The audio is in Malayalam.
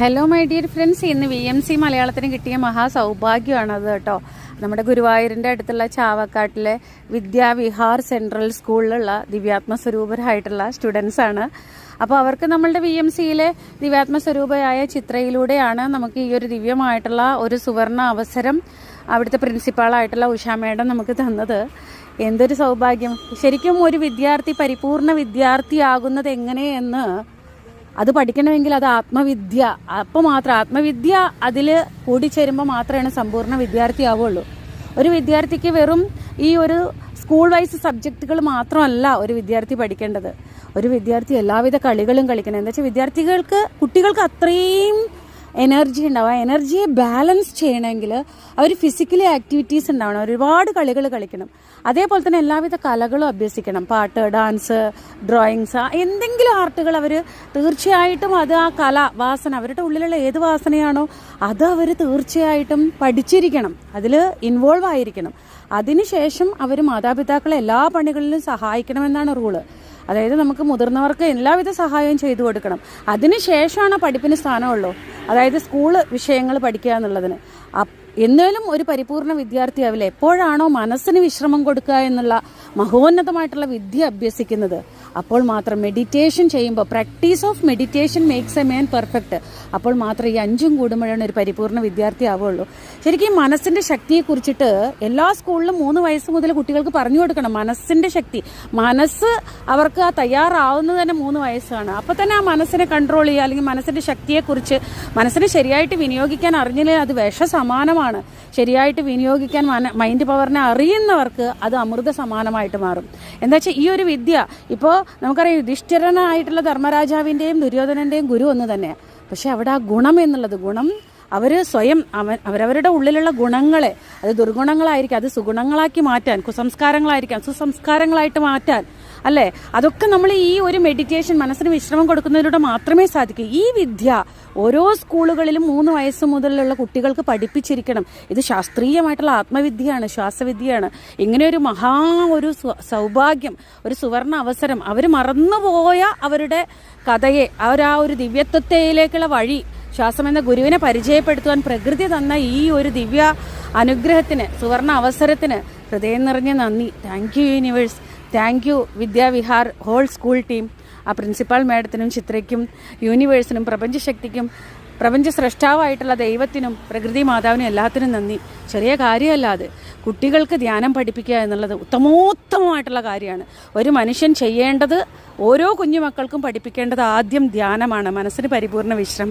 ഹലോ മൈ ഡിയർ ഫ്രണ്ട്സ് ഇന്ന് വി എം സി മലയാളത്തിന് കിട്ടിയ മഹാസൗഭാഗ്യമാണത് കേട്ടോ. നമ്മുടെ ഗുരുവായൂരിന്റെ അടുത്തുള്ള ചാവക്കാട്ടിലെ വിദ്യാവിഹാർ സെൻട്രൽ സ്കൂളിലുള്ള ദിവ്യാത്മ സ്വരൂപരായിട്ടുള്ള സ്റ്റുഡൻസ് ആണ്. അപ്പോൾ അവർക്ക് നമ്മളുടെ വി എം സിയിലെ ദിവ്യാത്മ സ്വരൂപയായ ചിത്രയിലൂടെയാണ് നമുക്ക് ഈ ഒരു ദിവ്യമായിട്ടുള്ള ഒരു സുവർണ അവസരം അവിടുത്തെ പ്രിൻസിപ്പാളായിട്ടുള്ള ഉഷാ മേഡം നമുക്ക് തന്നത്. എന്തൊരു സൗഭാഗ്യം. ശരിക്കും ഒരു വിദ്യാർത്ഥി പരിപൂർണ വിദ്യാർത്ഥിയാകുന്നത് എങ്ങനെയെന്ന് അത് പഠിക്കണമെങ്കിൽ അത് ആത്മവിദ്യ. അപ്പോൾ മാത്രം ആത്മവിദ്യ അതിൽ കൂടിച്ചേരുമ്പോൾ മാത്രമാണ് സമ്പൂർണ വിദ്യാർത്ഥിയാവുള്ളൂ. ഒരു വിദ്യാർത്ഥിക്ക് വെറും ഈ ഒരു സ്കൂൾ വൈസ് സബ്ജക്റ്റുകൾ മാത്രമല്ല ഒരു വിദ്യാർത്ഥി പഠിക്കേണ്ടത്. ഒരു വിദ്യാർത്ഥി എല്ലാവിധ കളികളും കളിക്കണം. എന്താ വെച്ചാൽ വിദ്യാർത്ഥികൾക്ക് കുട്ടികൾക്ക് അത്രയും എനർജി ഉണ്ടാവും. ആ എനർജിയെ ബാലൻസ് ചെയ്യണമെങ്കിൽ അവർ ഫിസിക്കലി ആക്ടിവിറ്റീസ് ഉണ്ടാവണം. ഒരുപാട് കളികൾ കളിക്കണം. അതേപോലെ തന്നെ എല്ലാവിധ കലകളും അഭ്യസിക്കണം. പാട്ട് ഡാൻസ് ഡ്രോയിങ്സ് എന്തെങ്കിലും ആർട്ടുകൾ അവർ തീർച്ചയായിട്ടും അത് ആ കല വാസന അവരുടെ ഉള്ളിലുള്ള ഏത് വാസനയാണോ അത് അവർ തീർച്ചയായിട്ടും പഠിച്ചിരിക്കണം. അതിൽ ഇൻവോൾവ് ആയിരിക്കണം. അതിനുശേഷം അവർ മാതാപിതാക്കളെ എല്ലാ പണികളിലും സഹായിക്കണമെന്നാണ് റൂൾ അതായത് നമുക്ക് മുതിർന്നവർക്ക് എല്ലാവിധ സഹായവും ചെയ്തു കൊടുക്കണം. അതിനുശേഷമാണ് പഠിപ്പിന് സ്ഥാനമുള്ളൂ. അതായത് സ്കൂൾ വിഷയങ്ങൾ പഠിക്കുക എന്നുള്ളതിന്. എന്നാലും ഒരു പരിപൂർണ വിദ്യാർത്ഥിയാവില്ല എപ്പോഴാണോ മനസ്സിന് വിശ്രമം കൊടുക്കുക എന്നുള്ള മഹോന്നതമായിട്ടുള്ള വിദ്യ അഭ്യസിക്കുന്നത്. അപ്പോൾ മാത്രം മെഡിറ്റേഷൻ ചെയ്യുമ്പോൾ practice of meditation makes a man perfect അപ്പോൾ മാത്രം ഈ അഞ്ചും കൂടുമ്പോഴാണ് ഒരു പരിപൂർണ വിദ്യാർത്ഥി ആവുള്ളൂ. ശരിക്കും മനസ്സിന്റെ ശക്തിയെ കുറിച്ചിട്ട് എല്ലാ സ്കൂളിലും മൂന്ന് വയസ്സ് മുതൽ കുട്ടികൾക്ക് പറഞ്ഞു കൊടുക്കണം മനസ്സിന്റെ ശക്തി. മനസ്സ് അവർക്ക് ആ തയ്യാറാവുന്നത് തന്നെ മൂന്ന് വയസ്സാണ്. അപ്പോൾ തന്നെ ആ മനസ്സിനെ കൺട്രോൾ ചെയ്യുക അല്ലെങ്കിൽ മനസ്സിന്റെ ശക്തിയെക്കുറിച്ച് മനസ്സിനെ ശരിയായിട്ട് വിനിയോഗിക്കാൻ അറിഞ്ഞില്ലെങ്കിൽ അത് വിഷ സമാനമാണ് ശരിയായിട്ട് വിനിയോഗിക്കാൻ മൈൻഡ് പവറിനെ അറിയുന്നവർക്ക് അത് അമൃത സമാനമായിട്ട് മാറും. എന്താ വെച്ചാൽ ഈ ഒരു വിദ്യ ഇപ്പോൾ നമുക്കറിയാം യുധിഷ്ഠിരനായിട്ടുള്ള ധർമ്മരാജാവിന്റെയും ദുര്യോധനന്റെയും ഗുരു ഒന്ന് തന്നെ പക്ഷെ അവിടെ ആ ഗുണം എന്നുള്ളത് ഗുണം അവർ സ്വയം അവൻ അവരവരുടെ ഉള്ളിലുള്ള ഗുണങ്ങളെ അത് ദുർഗുണങ്ങളായിരിക്കാം അത് സുഗുണങ്ങളാക്കി മാറ്റാൻ കുസംസ്കാരങ്ങളായിരിക്കാം സുസംസ്കാരങ്ങളായിട്ട് മാറ്റാൻ അല്ലേ? അതൊക്കെ നമ്മൾ ഈ ഒരു മെഡിറ്റേഷൻ മനസ്സിന് വിശ്രമം കൊടുക്കുന്നതിലൂടെ മാത്രമേ സാധിക്കൂ. ഈ വിദ്യ ഓരോ സ്കൂളുകളിലും മൂന്ന് വയസ്സ് മുതലുള്ള കുട്ടികൾക്ക് പഠിപ്പിച്ചിരിക്കണം. ഇത് ശാസ്ത്രീയമായിട്ടുള്ള ആത്മവിദ്യയാണ് ശ്വാസവിദ്യയാണ്. ഇങ്ങനെ ഒരു മഹാ ഒരു സൗഭാഗ്യം ഒരു സുവർണ അവസരം. അവർ മറന്നുപോയ അവരുടെ കഥയെ അവർ ആ ഒരു ദിവ്യത്വത്തിലേക്കുള്ള വഴി ശ്വാസം എന്ന ഗുരുവിനെ പരിചയപ്പെടുത്തുവാൻ പ്രകൃതി തന്ന ഈ ഒരു ദിവ്യ അനുഗ്രഹത്തിന് സുവർണ അവസരത്തിന് ഹൃദയം നിറഞ്ഞ നന്ദി. Thank you universe thank you Vidyavihar whole school team ആ പ്രിൻസിപ്പാൾ മാഡത്തിനും ചിത്രയ്ക്കും യൂണിവേഴ്സിനും പ്രപഞ്ചശക്തിക്കും പ്രപഞ്ച സ്രഷ്ടാവായിട്ടുള്ള ദൈവത്തിനും പ്രകൃതി മാതാവിനും എല്ലാത്തിനും നന്ദി. ചെറിയ കാര്യമല്ല അത്. കുട്ടികൾക്ക് ധ്യാനം പഠിപ്പിക്കുക എന്നുള്ളത് ഉത്തമോത്തമമായിട്ടുള്ള കാര്യമാണ്. ഒരു മനുഷ്യൻ ചെയ്യേണ്ടത് ഓരോ കുഞ്ഞുമക്കൾക്കും പഠിപ്പിക്കേണ്ടത് ആദ്യം ധ്യാനമാണ്. മനസ്സിന് പരിപൂർണ വിശ്രമം.